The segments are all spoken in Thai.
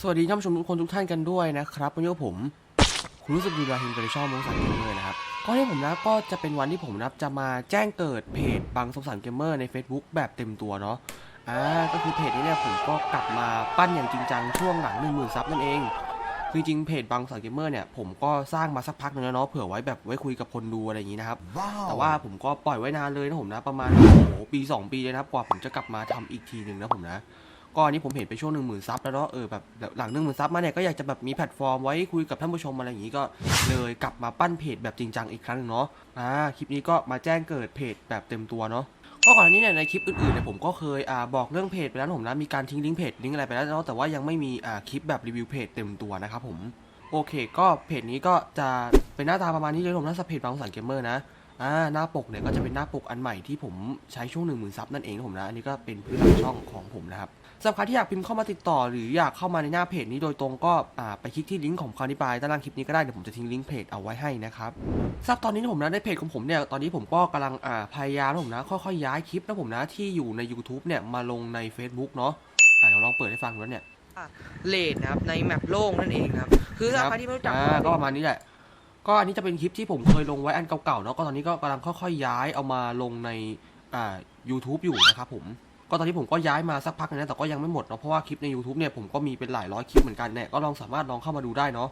สวัสดีท่านผู้ชมทุกคนทุกท่านกันด้วยนะครับวันนี้กับผมคุณรู้สึกดีราฮิมกับช่องมงสันเกมเมอร์นะครับก็ที่ผมนะก็จะเป็นวันที่ผมนะจะมาแจ้งเกิดเพจบังสงสารเกมเมอร์ใน Facebook แบบเต็มตัวเนาะอ่าก็คือเพจนี้เนี่ยผมก็กลับมาปั้นอย่างจริงจังช่วงหลังหนึ่งหมื่นซับนั่นเองคือจริงๆเพจบังสงสารเกมเมอร์เนี่ยผมก็สร้างมาสักพักนึงแล้วเนาะเผื่อไว้แบบไว้คุยกับคนดูอะไรอย่างนี้นะครับ แต่ว่าผมก็ปล่อยไว้นานเลยนะผมนะประมาณโอ้โหปี 2 ปีเลยนะครับกว่าผมจะกลับมาทำอีกทีหนึ่งนะผมนะ ก็อันนี้ผมเห็นไปช่วงหนึ่งหมื่นซับแล้วเนาะเออแบบหลังหนึ่งหมื่นซับมาเนี่ยก็อยากจะแบบมีแพลตฟอร์มไว้คุยกับท่านผู้ชมอะไรอย่างนี้ก็เลยกลับมาปั้นเพจแบบจริงจังอีกครั้งหนึงเนาะอ่าคลิปนี้ก็มาแจ้งเกิดเพจแบบเต็มตัวเนาะก็ก่อนอันนี้เนี่ยในคลิปอื่นๆเนี่ยผมก็เคยอ่าบอกเรื่องเพจไปแล้วผมนะมีการทิ้งลิงก์เพจลิงก์อะไรไปแล้วเนาะแต่ว่ายังไม่มีอ่าคลิปแบบรีวิวเพจเต็มตัวนะครับผมโอเค ก็เพจนี้ก็จะเป็นหน้าตาประมาณนี้เลยผมนะสเพจบางสันเกมเมอร์นะ อ่าหน้าปกเนี่ยก็จะเป็นหน้าปกอันใหม่ที่ผมใช้ช่วงหนึ่งหมื่นซับนั่นเองนะผมนะอันนี้ก็เป็นพื้นหลังช่องของผมนะครับสำหรับใครที่อยากพิมพ์เข้ามาติดต่อ หรืออยากเข้ามาในหน้าเพจนี้โดยตรงก็อ่าไปคลิกที่ลิงก์ของคานิบายด้านล่างคลิปนี้ก็ได้เดี๋ยวผมจะทิ้งลิงก์เพจเอาไว้ให้นะครับสำหรับตอนนี้นะผมนะในเพจของผมเนี่ยตอนนี้ผมก็กำลังอ่าพยายามนะผมนะค่อยๆย้ายคลิปนะผมนะที่อยู่ใน YouTube เนี่ยมาลงใน Facebook เนาะอ่าเดี๋ยวลองเปิดให้ฟังดูแล้วเนี่ยเลดนะครับในแมปโล่งนั่นเองครับคือถ้าใครที่ไม่รู้จักอ่าก็ประมาณนี้แหละ ก็อันนี้จะเป็นคลิปที่ผมเคยลงไว้อันเก่าๆเนาะก็ตอนนี้ก็กำลังค่อยๆย้ายเอามาลงในอ่า YouTube อยู่นะครับผมก็ตอนนี้ผมก็ย้ายมาสักพักนึงนะแต่ก็ยังไม่หมดเนาะเพราะว่าคลิปใน YouTube เนี่ยผมก็มีเป็นหลายร้อยคลิปเหมือนกันเนี่ยก็ลองสามารถลองเข้ามาดูได้เนาะ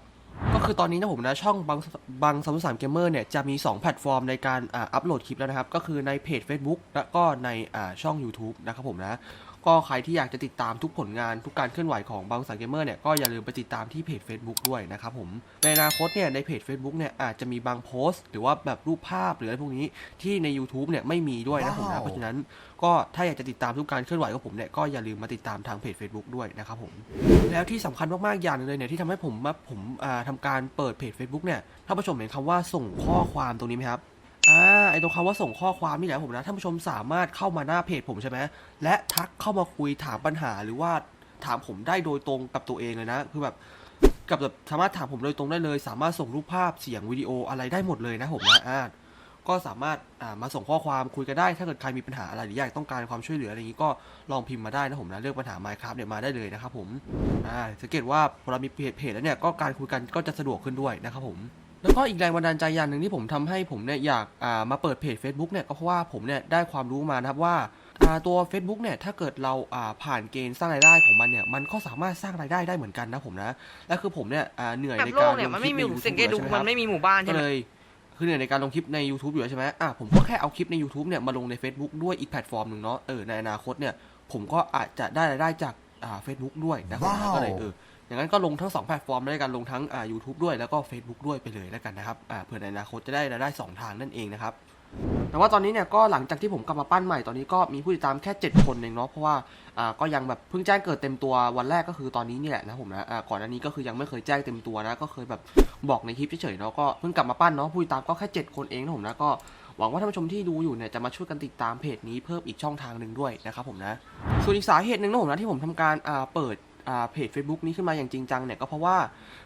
ก็คือตอนนี้นะผมนะช่องบางบางสมุสามเกมเมอร์เนี่ยจะมี 2 แพลตฟอร์มในการอ่าอัปโหลดคลิปแล้วนะครับ ก็คือในเพจ Facebook และก็ในอ่าช่อง YouTube นะครับผมนะ ก็ใครที่อยากจะติดตามทุกผลงานทุกการเคลื่อนไหวของบางสังเกมเมอร์เนี่ยก็อย่าลืมไปติดตามที่เพจ Facebook ด้วยนะครับผมในอนาคตเนี่ยในเพจ Facebook เนี่ยอาจจะมีบางโพสต์ หรือว่าแบบรูปภาพหรืออะไรพวกนี้ที่ใน YouTube เนี่ยไม่มีด้วยนะผมนะว้าวเพราะฉะนั้นก็ถ้าอยากจะติดตามทุกการเคลื่อนไหวของผมเนี่ยก็อย่าลืมมาติดตามทางเพจ Facebook ด้วยนะครับผมแล้วที่สำคัญมากๆอย่างหนึงเลยเนี่ยที่ทำให้ผมมาผมอ่าทำการเปิดเพจ Facebook เนี่ยท่านผู้ชมเห็นคำว่าส่งข้อความตรงนี้ไหมครับ อ่าไอตรงคำว่าส่งข้อความนี่แหละผมนะท่านผู้ชมสามารถเข้ามาหน้าเพจผมใช่ไหมและทักเข้ามาคุยถามปัญหาหรือว่าถามผมได้โดยตรงกับตัวเองเลยนะ คือแบบกับแบบสามารถถามผมโดยตรงได้เลย สามารถส่งรูปภาพเสียงวิดีโออะไรได้หมดเลยนะผมนะอ่าก็สามารถอ่ามาส่งข้อความคุยกันได้ ถ้าเกิดใครมีปัญหาอะไรหรืออยากต้องการความช่วยเหลืออะไรอย่างนี้ก็ลองพิมพ์มาได้นะผมนะเรื่องปัญหา Minecraft เนี่ยมาได้เลยนะครับผมอ่าสังเกตว่าพอเรามีเพจเพจแล้วเนี่ยก็การคุยกันก็จะสะดวกขึ้นด้วยนะครับผม แล้วก็อีกแรงบันดาลใจอย่างหนึ่งที่ผมทำให้ผมเนี่ยอยากอ่ามาเปิดเพจ Facebook เนี่ยก็เพราะว่าผมเนี่ยได้ความรู้มานะครับว่าอ่าตัว Facebook เนี่ยถ้าเกิดเราอ่าผ่านเกณฑ์สร้างรายได้ของมันเนี่ยมันก็สามารถสร้างรายได้ได้เหมือนกันนะผมนะและคือผมเนี่ยอ่าเหนื่อยแมปในโล่การงเนี่ยลมันคไม่ลิปมีในสังเกตดู YouTube มันไม่มีหมู่บ้านก็ใช่ไหมเลยคือเหนื่อยในการลงคลิปใน YouTube อยู่แล้วใช่ไหมอะผมก็แค่เอาคลิปใน YouTube เนี่ยมาลงใน Facebook ด้วยอีกแพลตฟอร์มหนึ่งเนาะเออในอนาคตเนี่ยผมก็อาจจะได้รายได้จากอ่า Facebook ด้วยนะครับว้าวก็เลยเออ อย่างนั้นก็ลงทั้ง 2 แพลตฟอร์มด้วยกันลงทั้งอ่า YouTube ด้วยแล้วก็ Facebook ด้วยไปเลยแล้วกันนะครับอ่าเผื่อในอนาคตจะได้รายได้ 2 ทางนั่นเองนะครับแต่ว่าตอนนี้เนี่ยก็หลังจากที่ผมกลับมาปั้นใหม่ตอนนี้ก็มีผู้ติดตามแค่ 7 คนเองเนาะเพราะว่าอ่าก็ยังแบบเพิ่งแจ้งเกิดเต็มตัววันแรกก็คือตอนนี้นี่แหละนะผมนะอ่าก่อนอันนี้ก็คือยังไม่เคยแจ้งเต็มตัวนะก็เคยแบบบอกในคลิปเฉยๆเนาะก็เพิ่งกลับมาปั้นเนาะผู้ติดตามก็แค่ 7 คนเองนะผมนะก็หวังว่าท่านผู้ชมที่ดูอยู่เนี่ยจะมาช่วยกันติดตามเพจนี้เพิ่มอีกช่องทางหนึ่งด้วยนะครับผมนะส่วนอีกสาเหตุหนึ่งนะผมนะที่ผมทำการอ่าเปิด เพจ Facebook นี้ขึ้นมาอย่างจริงจังเนี่ยก็เพราะว่า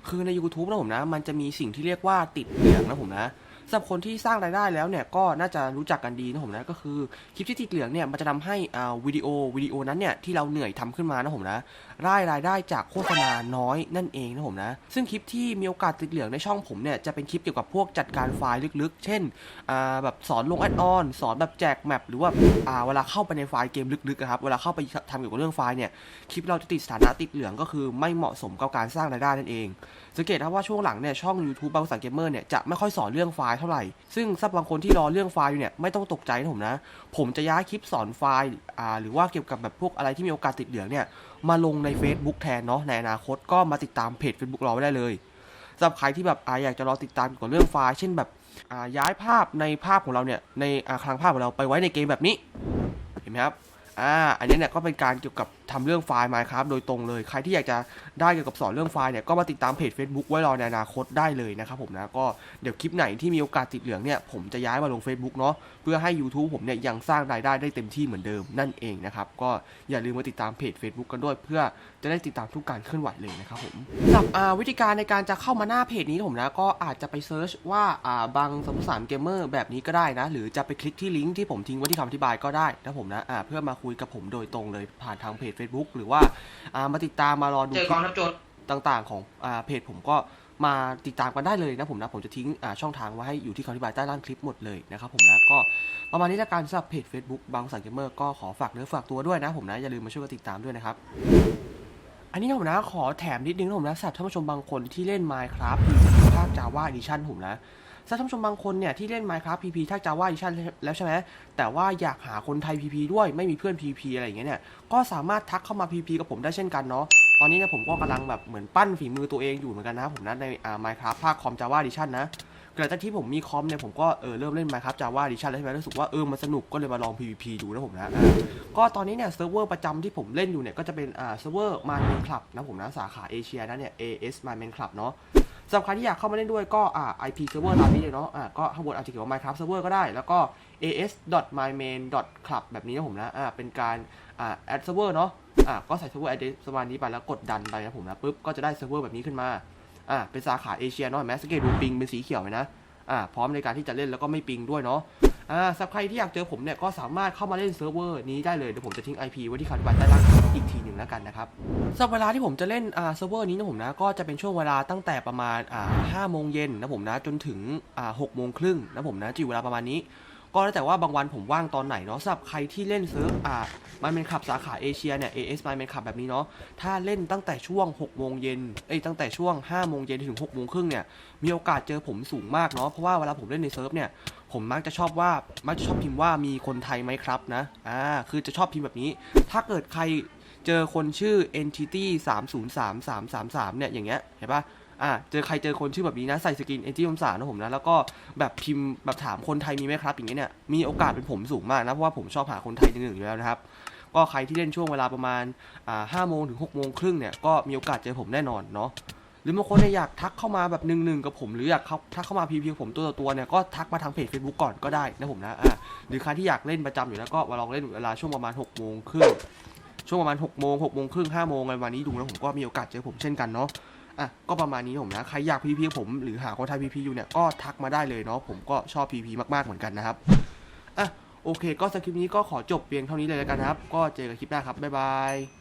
คือใน YouTube นะผมนะ มันจะมีสิ่งที่เรียกว่าติดเหลืองนะผมนะ สำหรับคนที่สร้างรายได้แล้วเนี่ยก็น่าจะรู้จักกันดีนะผมนะก็คือคลิปที่ติดเหลืองเนี่ยมันจะทำให้อ่าวิดีโอวิดีโอนั้นเนี่ยที่เราเหนื่อยทำขึ้นมานะผมนะได้รายได้จากโฆษณาน้อยนั่นเองนะผมนะซึ่งคลิปที่มีโอกาสติดเหลืองในช่องผมเนี่ยจะเป็นคลิปเกี่ยวกับพวกจัดการไฟล์ลึกๆ เช่นอ่าแบบสอนลงแอดออนสอนแบบแจกแมปหรือว่าอ่าเวลาเข้าไปในไฟล์เกมลึกๆอะครับเวลาเข้าไปทำเกี่ยวกับเรื่องไฟล์เนี่ยคลิปเราจะติดสถานะติดเหลืองก็คือไม่เหมาะสมกับการสร้างรายได้นั่นเอง สังเกตนะว่าช่วงหลังเนี่ยช่อง YouTube บางสังเกมเมอร์เนี่ยจะไม่ค่อยสอนเรื่องไฟล์เท่าไหร่ ซึ่งสำหรับบางคนที่รอเรื่องไฟล์อยู่เนี่ยไม่ต้องตกใจนะผมนะ ผมจะย้ายคลิปสอนไฟล์อ่าหรือว่าเกี่ยวกับแบบพวกอะไรที่มีโอกาสติดเหลืองเนี่ยมาลงใน Facebook แทนเนาะในอนาคตก็มาติดตามเพจ Facebook เราไว้ได้เลยสำหรับใครที่แบบอาอยากจะรอติดตามเกี่ยวกับเรื่องไฟล์เช่นแบบอ่าย้ายภาพในภาพของเราเนี่ยในอ่าคลังภาพของเราไปไว้ในเกมแบบนี้เห็นไหมครับ อ่า อันนี้เนี่ยก็เป็นการเกี่ยวกับทำเรื่องไฟล์ Minecraft โดยตรงเลย ใครที่อยากจะได้เกี่ยวกับสอนเรื่องไฟล์เนี่ยก็มาติดตามเพจ Facebook ไว้รอในอนาคตได้เลยนะครับผมนะ ก็เดี๋ยวคลิปไหนที่มีโอกาสติดเหลืองเนี่ยผมจะย้ายมาลง Facebook เนาะเพื่อให้ YouTube ผมเนี่ยยังสร้างรายได้ได้เต็มที่เหมือนเดิมนั่นเองนะครับ ก็อย่าลืมมาติดตามเพจ Facebook กันด้วย เพื่อจะได้ติดตามทุกการเคลื่อนไหวเลยนะครับผมสำหรับวิธีการในการจะเข้ามาหน้าเพจนี้ผมนะก็อาจจะไปเซิร์ชว่าอ่าบางสมุสารเกมเมอร์แบบนี้ก็ได้นะหรือจะไปคลิกที่ลิงก์ที่ผมทิ้งไว้ที่คำอธิบายก็ได้นะผมนะอ่าเพื่อมาคุยกับผมโดยตรงเลยผ่านทางเพจ Facebook หรือว่าอ่ามาติดตามมารอดูเจอคกลิองปทัพโจรต่างๆ ของอ่าเพจผมก็มาติดตามกันได้เลยนะผมนะ ผมจะทิ้งอ่าช่องทางไว้ให้อยู่ที่คำอธิบายใต้ล่างคลิปหมดเลยนะครับผมนะก็ประมาณนี้ละกันสำหรับเพจ Facebook บางสังเกมเมอร์ก็ขอฝากเนื้อฝากตัวด้วยนะผมนะ อย่าลืมมาช่วยกันติดตามด้วยนะครับ อันนี้นะผมนะ ขอแถมนิดนึงนะผมนะสำหรับท่านผู้ชมบางคนที่เล่น Minecraft PP ภาค Java Edition ผมนะ สำหรับท่านผู้ชมบางคนเนี่ยที่เล่น Minecraft PP ภาค Java Edition แล้วใช่ไหมแต่ว่าอยากหาคนไทย PP ด้วยไม่มีเพื่อน PP อะไรอย่างเงี้ยเนี่ยก็สามารถทักเข้ามา PP กับผมได้เช่นกันเนาะตอนนี้เนี่ยผมก็กำลังแบบเหมือนปั้นฝีมือตัวเองอยู่เหมือนกันนะผมนะในอ่า Minecraft ภาคคอม Java Edition นะหลังจากที่ผมมีคอมเนี่ยผมก็เออเริ่มเล่น Minecraft Java Edition แล้วใช่ไหมรู้สึกว่าเออมันสนุกก็เลยมาลอง PVP ดูนะผมนะก็ตอนนี้เนี่ยเซิร์ฟเวอร์ประจำที่ผมเล่นอยู่เนี่ยก็จะเป็นอ่าเซิร์ฟเวอร์มาเมนคลับนะผมนะสาขาเอเชียนะเนี่ย AS มาเมนคลับเนาะ สำหรับใครที่อยากเข้ามาเล่นด้วยก็อ่า IP เซิร์ฟเวอร์ตามนี้เลยเนาะอ่าก็ข้างบนอาจจะเขียนว่า Minecraft Server ก็ได้ แล้วก็ as.mymain.club แบบนี้นะผมนะอ่าเป็นการอ่า add server เนาะอ่าก็ใส่ server address ประมาณนี้ไปแล้วกดดันไปนะผมนะปุ๊บก็จะได้เซิร์ฟเวอร์แบบนี้ขึ้นมาอ่าเป็นสาขาเอเชียเนาะเห็นไหมสเกตดูปิงเป็นสีเขียวไหมนะอ่าพร้อมในการที่จะเล่นแล้วก็ไม่ปิงด้วยเนาะอ่าสำหรับใครที่อยากเจอผมเนี่ยก็สามารถเข้ามาเล่นเซิร์ฟเวอร์นี้ได้เลยเดี๋ยวผมจะทิ้ง IP ไว้ที่คันบัตใต้ล่าง อีกทีหนึ่งแล้วกันนะครับสำหรับเวลาที่ผมจะเล่นอ่าเซิร์ฟเวอร์นี้นะผมนะก็จะเป็นช่วงเวลาตั้งแต่ประมาณอ่าห้าโมงเย็นนะผมนะจนถึงอ่าหกโมงครึ่งนะผมนะจะอยู่เวลาประมาณนี้ ก็แล้วแต่ว่าบางวันผมว่างตอนไหนเนาะสำหรับใครที่เล่นเซิร์ฟอ่ามันเป็นขับสาขาเอเชียเนี่ย AS มันเป็นขับแบบนี้เนาะถ้าเล่นตั้งแต่ช่วง6โมงเย็นเอ้ยตั้งแต่ช่วง5โมงเย็นถึง6โมงครึ่งเนี่ยมีโอกาสเจอผมสูงมากเนาะเพราะว่าเวลาผมเล่นในเซิร์ฟเนี่ยผมมักจะชอบว่ามักจะชอบพิมพ์ว่ามีคนไทยไหมครับนะอ่าคือจะชอบพิมพ์แบบนี้ ถ้าเกิดใคร เจอคนชื่อ entity 3 0 3 3 3 3เนี่ยอย่างเงี้ยเห็นปะอ่าเจอใครเจอคนชื่อแบบนี้นะใส่สกิน entity 3นะผมนะแล้วก็แบบพิมพ์แบบถามคนไทยมีไหมครับอย่างเงี้ยเนี่ยมีโอกาสเป็นผมสูงมากนะเพราะว่าผมชอบหาคนไทยหนึ่งอยู่แล้วนะครับก็ใครที่เล่นช่วงเวลาประมาณอ่าห้าโมงถึง6โมงครึ่งเนี่ยก็มีโอกาสเจอผมแน่นอนเนาะหรือบางคนเนี่ยอยากทักเข้ามาแบบหนึ่งๆกับผมหรืออยากเขาทักเข้ามาพีพีผมตัวต่อตัวเนี่ยก็ทักมาทางเพจ Facebook ก่อนก็ได้นะผมนะอ่าหรือใครที่อยากเล่นประจำอยู่แล้วก็มาลองเล่นเวลาช่วงประมาณ6โมงครึ่ง ช่วงประมาณ6โมง6โมงครึ่ง5โมงในวันนี้ดูแล้วผมก็มีโอกาสเจอผมเช่นกันเนาะอะก็ประมาณนี้ผมนะใครอยากพีพีผมหรือหาคนไทยพีพีอยู่เนี่ยก็ทักมาได้เลยเนาะผมก็ชอบพีพีมากๆเหมือนกันนะครับอะโอเค ก็สคริปต์นี้ก็ขอจบเพียงเท่านี้เลยแล้วกันนะครับ ก็เจอกันคลิปหน้าครับบ๊ายบาย